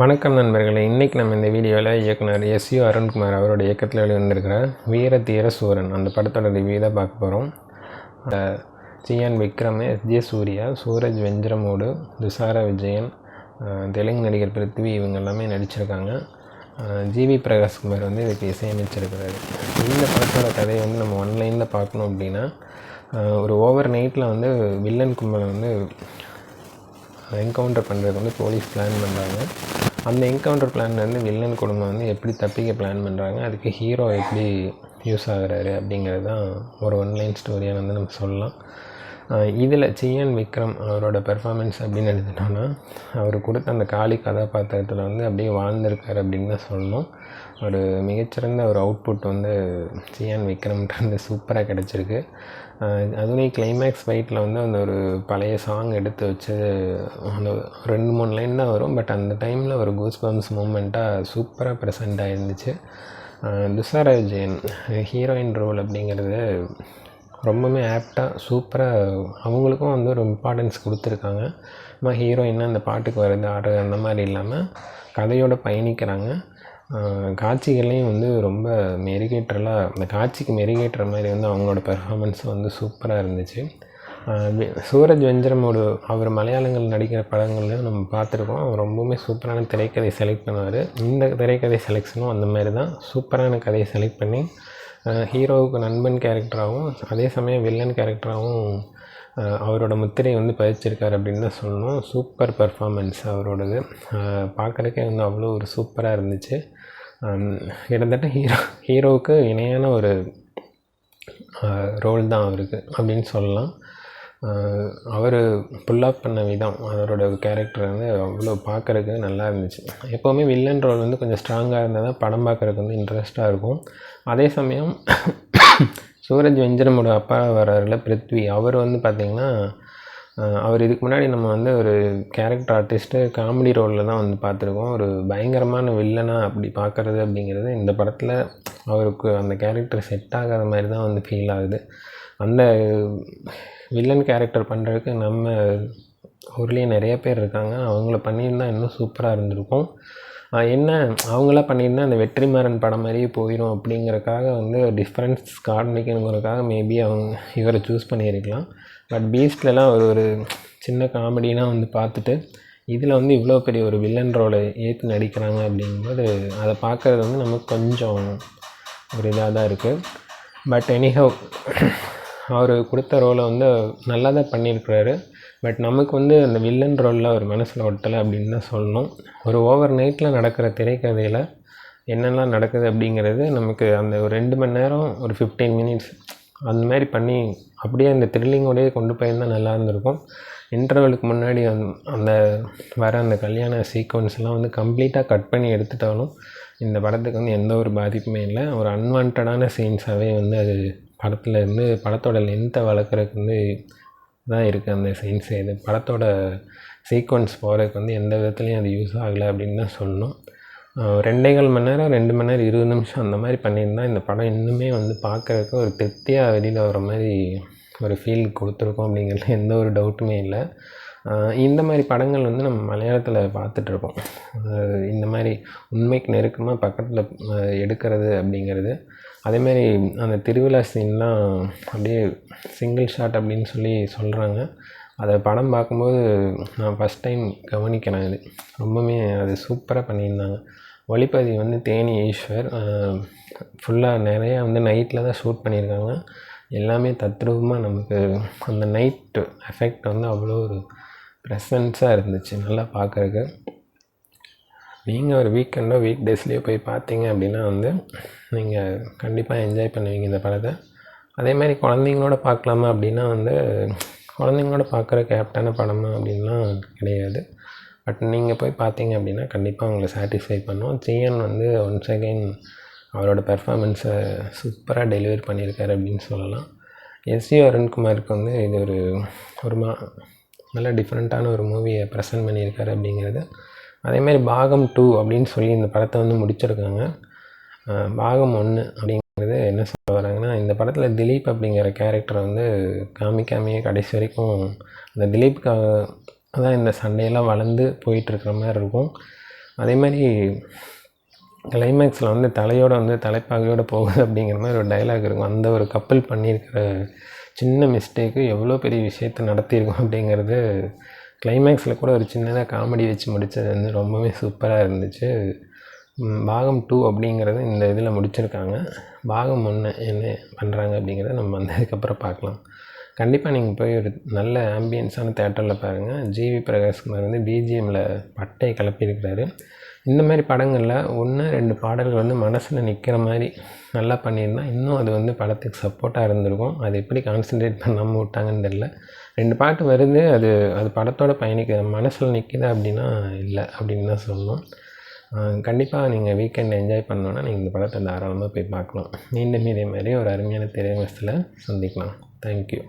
வணக்கம் நண்பர்களே இன்றைக்கி நம்ம இந்த வீடியோவில் இயக்குனர் எஸ்யு அருண்குமார் அவரோட இயக்கத்தில் வெளிவந்திருக்கிற வீர தீர சூரன் அந்த படத்தோட ரிவ்யூ தான் பார்க்க போகிறோம் சிஎன் விக்ரம் எஸ்ஜே சூர்யா சூரஜ் வெஞ்சரமோடு துஷாரா விஜயன் தெலுங்கு நடிகர் பிருத்வி இவங்க எல்லாமே நடிச்சிருக்காங்க. ஜிவி பிரகாஷ்குமார் வந்து இதுக்கு இசையமைச்சிருக்கிறாரு. இந்த படத்தோட கதையை வந்து நம்ம ஒன்லைனில் பார்க்கணும் அப்படின்னா ஒரு ஓவர் நைட்டில் வந்து வில்லன் கும்பலை வந்து என்கவுண்டர் பண்ணுறதுக்கு வந்து போலீஸ் பிளான் பண்ணுறாங்க அந்த என்கவுண்டர் பிளான்லேருந்து வில்லன் குடும்பம் வந்து எப்படி தப்பிக்க பிளான் பண்ணுறாங்க அதுக்கு ஹீரோ எப்படி யூஸ் ஆகுறாரு அப்படிங்கிறது தான் ஒரு ஒன்லைன் ஸ்டோரியாக வந்து நம்ம சொல்லலாம். இதில் சிஎன் விக்ரம் அவரோட பெர்ஃபார்மன்ஸ் அப்படின்னு எடுத்துட்டோன்னா அவர் கொடுத்த அந்த காளி கதாபாத்திரத்தில் வந்து அப்படியே வாழ்ந்திருக்கார் அப்படின்னு தான் சொல்லணும். ஒரு மிகச்சிறந்த ஒரு அவுட்புட் வந்து சிஎன் விக்ரம்ன்றது வந்து சூப்பராக கிடச்சிருக்கு. அதுலேயும் கிளைமேக்ஸ் ஃபைட்டில் வந்து அந்த ஒரு பழைய சாங் எடுத்து வச்சு அந்த ரெண்டு மூணு லைன் தான் வரும். பட் அந்த டைமில் ஒரு கோஸ் பம்ஸ் மூமெண்ட்டாக சூப்பராக ப்ரெசென்ட் ஆகிருந்துச்சு துஷாரா விஜயன் ஹீரோயின் ரோல் அப்படிங்கிறது ரொம்பவுமே ஆப்டாக சூப்பராக அவங்களுக்கும் வந்து ஒரு இம்பார்ட்டன்ஸ் கொடுத்துருக்காங்க. நம்ம ஹீரோயினாக அந்த பாட்டுக்கு வர்றது ஆடுறது அந்த மாதிரி இல்லாமல் கதையோடு பயணிக்கிறாங்க. காட்சிகள்லேயும் வந்து ரொம்ப மெருகேற்றலாக அந்த காட்சிக்கு மெருகேற்ற மாதிரி வந்து அவங்களோட பெர்ஃபார்மன்ஸ் வந்து சூப்பராக இருந்துச்சு. சூரஜ் வெஞ்சரமோடு அவர் மலையாளங்கள் நடிக்கிற படங்கள்லையும் நம்ம பார்த்துருக்கோம். அவர் ரொம்பவுமே சூப்பரான திரைக்கதை செலக்ட் பண்ணுவார். இந்த திரைக்கதை செலெக்ஷனும் அந்த மாதிரி தான். சூப்பரான கதையை செலக்ட் பண்ணி ஹீரோவுக்கு நண்பன் கேரக்டராகவும் அதே சமயம் வில்லன் கேரக்டராகவும் அவரோட முத்திரை வந்து பதிச்சிருக்கார் அப்படின்னு தான் சொல்லணும். சூப்பர் பர்ஃபார்மன்ஸ் அவரோடது. பார்க்குறக்கே வந்து அவ்வளோ ஒரு சூப்பராக இருந்துச்சு. கிட்டத்தட்ட ஹீரோ ஹீரோவுக்கு இணையான ஒரு ரோல் தான் அவருக்கு அப்படின்னு சொல்லலாம். அவர் புல் ஆஃப் பண்ண விதம் அவரோட கேரக்டர் வந்து அவ்வளோ பார்க்குறதுக்கு நல்லா இருந்துச்சு. எப்போவுமே வில்லன் ரோல் வந்து கொஞ்சம் ஸ்ட்ராங்காக இருந்தால் தான் படம் பார்க்குறதுக்கு வந்து இன்ட்ரெஸ்ட்டாக இருக்கும். அதே சமயம் சூரஜ் வெஞ்சரமோட அப்பா வர்றாருல பிருத்வி. அவர் வந்து பார்த்திங்கன்னா அவர் இதுக்கு முன்னாடி நம்ம வந்து ஒரு கேரக்டர் ஆர்டிஸ்ட்டு காமெடி ரோலில் தான் வந்து பார்த்துருக்கோம். ஒரு பயங்கரமான வில்லனாக அப்படி பார்க்குறது அப்படிங்கிறது இந்த படத்தில் அவருக்கு அந்த கேரக்டர் செட் ஆகாத மாதிரி தான் வந்து ஃபீல் ஆகுது. அந்த வில்லன் கேரக்டர் பண்ணுறதுக்கு நம்ம ஊர்லேயே நிறைய பேர் இருக்காங்க. அவங்கள பண்ணியிருந்தா இன்னும் சூப்பராக இருந்திருக்கும். என்ன அவங்களா பண்ணியிருந்தா அந்த வெற்றிமாறன் படம் மாதிரியே போயிடும் அப்படிங்கிறக்காக வந்து டிஃப்ரென்ஸ் காண்பிக்கணுங்கிறதுக்காக மேபி அவங்க இவரை சூஸ் பண்ணியிருக்கலாம். பட் பீஸ்ட்லலாம் ஒரு ஒரு சின்ன காமெடினா வந்து பார்த்துட்டு இதில் வந்து இவ்வளோ பெரிய ஒரு வில்லன் ரோலை ஏற்று நடிக்கிறாங்க அப்படிங்கும்போது அதை பார்க்குறது வந்து நமக்கு கொஞ்சம் ஒரு இதாக தான் இருக்குது பட் எனிஹவ் அவர் கொடுத்த ரோலை வந்து நல்லா தான் பண்ணியிருக்கிறாரு. பட் நமக்கு வந்து அந்த வில்லன் ரோலில் அவர் மனசில் ஒட்டலை அப்படின்னு தான் சொல்லணும். ஒரு ஓவர் நைட்டில் நடக்கிற திரைக்கதையில் என்னெல்லாம் நடக்குது அப்படிங்கிறது நமக்கு அந்த ஒரு ரெண்டு மணி நேரம் ஒரு ஃபிஃப்டீன் மினிட்ஸ் அந்த மாதிரி பண்ணி அப்படியே அந்த த்ரில்லிங்கோடையே கொண்டு போயிருந்தால் நல்லா இருந்திருக்கும். இன்டர்வலுக்கு முன்னாடி அந்த அந்த வர அந்த கல்யாண சீக்வன்ஸ்லாம் வந்து கம்ப்ளீட்டாக கட் பண்ணி எடுத்துட்டாலும் இந்த படத்துக்கு வந்து எந்த ஒரு பாதிப்புமே இல்லை. ஒரு அன்வான்டான சீன்ஸாகவே வந்து அது படத்தில் இருந்து படத்தோட லென்த்தை வளர்க்குறதுக்கு வந்து தான் இருக்குது அந்த சீன்ஸ் இது படத்தோட சீக்வன்ஸ் போகிறதுக்கு வந்து எந்த விதத்துலையும் அது யூஸ் ஆகலை அப்படின்னு தான் சொல்லணும். ரெண்டேகால் ரெண்டே மணி நேரம் ரெண்டு மணி நேரம் இருபது நிமிஷம் அந்த மாதிரி பண்ணியிருந்தா இந்த படம் இன்னுமே வந்து பார்க்குறதுக்கு ஒரு திருப்தியாக வெளியில் வர மாதிரி ஒரு ஃபீல் கொடுத்துருக்கோம் அப்படிங்கிறதுல எந்த ஒரு டவுட்டுமே இல்லை. இந்த மாதிரி படங்கள் வந்து நம்ம மலையாளத்தில் பார்த்துட்ருக்கோம் இந்த மாதிரி உண்மைக்கு நெருக்கமாக பக்கத்தில் எடுக்கிறது அப்படிங்கிறது அதேமாரி அந்த திருவிழா சீன்லாம் அப்படியே சிங்கிள் ஷாட் அப்படின்னு சொல்லி சொல்கிறாங்க அதை படம் பார்க்கும்போது நான் ஃபஸ்ட் டைம் கவனிக்கிறேன் இது ரொம்பவுமே அது சூப்பராக பண்ணியிருந்தாங்க. ஒளிப்பதிவு வந்து தேனி ஈஸ்வர் ஃபுல்லாக நிறையா வந்து நைட்டில் தான் ஷூட் பண்ணியிருக்காங்க. எல்லாமே தத்ரூபமாக நமக்கு அந்த நைட் எஃபெக்ட் வந்து அவ்வளோ ஒரு ப்ரெசன்ஸாக இருந்துச்சு நல்லா பார்க்குறக்கு நீங்கள் ஒரு வீக்கெண்டோ வீக் டேஸ்லேயோ போய் பார்த்தீங்க அப்படின்னா வந்து நீங்கள் கண்டிப்பாக என்ஜாய் பண்ணுவீங்க இந்த படத்தை. அதே மாதிரி குழந்தைங்களோட பார்க்கலாமா அப்படின்னா வந்து குழந்தைங்களோட பார்க்குற கேப்டான படமா அப்படின்லாம் கிடையாது. பட் நீங்கள் போய் பார்த்தீங்க அப்படின்னா கண்டிப்பாக உங்களை சாட்டிஸ்ஃபை பண்ணும். சிஎன் வந்து ஒன்ஸ் அகெயின் அவரோட பெர்ஃபார்மன்ஸை சூப்பராக டெலிவரி பண்ணியிருக்காரு அப்படின்னு சொல்லலாம். எஸ்வி அருண்குமாருக்கு வந்து இது ஒரு ஒரு மா நல்ல டிஃப்ரெண்ட்டான ஒரு மூவியை ப்ரெசென்ட் பண்ணியிருக்காரு அப்படிங்கிறது அதேமாரி பாகம் டூ அப்படின்னு சொல்லி இந்த படத்தை வந்து முடிச்சிருக்காங்க. பாகம் ஒன்று அப்படிங்கிறது என்ன சொல்ல வராங்கன்னா இந்த படத்தில் திலீப் அப்படிங்கிற கேரக்டரை வந்து காமிக்காமையே கடைசி வரைக்கும் அந்த திலீப்புக்காக தான் இந்த சண்டையெல்லாம் வளர்ந்து போயிட்டுருக்கிற மாதிரி இருக்கும். அதே மாதிரி கிளைமேக்ஸில் வந்து தலையோட வந்து தலைப்பாகையோடு போகுது அப்படிங்கிற மாதிரி ஒரு டைலாக் இருக்கும். அந்த ஒரு கப்பல் பண்ணியிருக்கிற சின்ன மிஸ்டேக்கு எவ்வளோ பெரிய விஷயத்தை நடத்தியிருக்கோம் அப்படிங்கிறது கிளைமேக்ஸில் கூட ஒரு சின்னதாக காமெடி வச்சு முடித்தது வந்து ரொம்பவே சூப்பராக இருந்துச்சு. பாகம் டூ அப்படிங்கிறது இந்த இதில் முடிச்சிருக்காங்க. பாகம் ஒன்று என்ன பண்ணுறாங்க அப்படிங்கிறத நம்ம வந்ததுக்கப்புறம் பார்க்கலாம். கண்டிப்பாக நீங்கள் போய் ஒரு நல்ல ஆம்பியன்ஸான தேட்டரில் பாருங்கள் ஜிவி பிரகாஷ்குமார் வந்து பிஜிஎம்மில் பட்டை கிளப்பியிருக்கிறாரு இந்த மாதிரி படங்களில் ஒன்று ரெண்டு பாடல்கள் வந்து மனசில் நிற்கிற மாதிரி நல்லா பண்ணியிருந்தா இன்னும் அது வந்து படத்துக்கு சப்போர்ட்டாக இருந்திருக்கும். அது எப்படி கான்சென்ட்ரேட் பண்ணாமல் விட்டாங்கன்னு தெரில ரெண்டு பாட்டு வருது அது அது படத்தோட பயணிக்கிற மனசில் நிற்கிது அப்படின்னா இல்லை அப்படின்னு தான் சொல்லணும். கண்டிப்பாக நீங்கள் வீக்கெண்ட் என்ஜாய் பண்ணோன்னா நீங்கள் இந்த படத்தை தாராளமாக போய் பார்க்கலாம். மீண்டும் இதே மாதிரி ஒரு அருமையான திரைவசத்தில் சந்திக்கலாம். தேங்க்யூ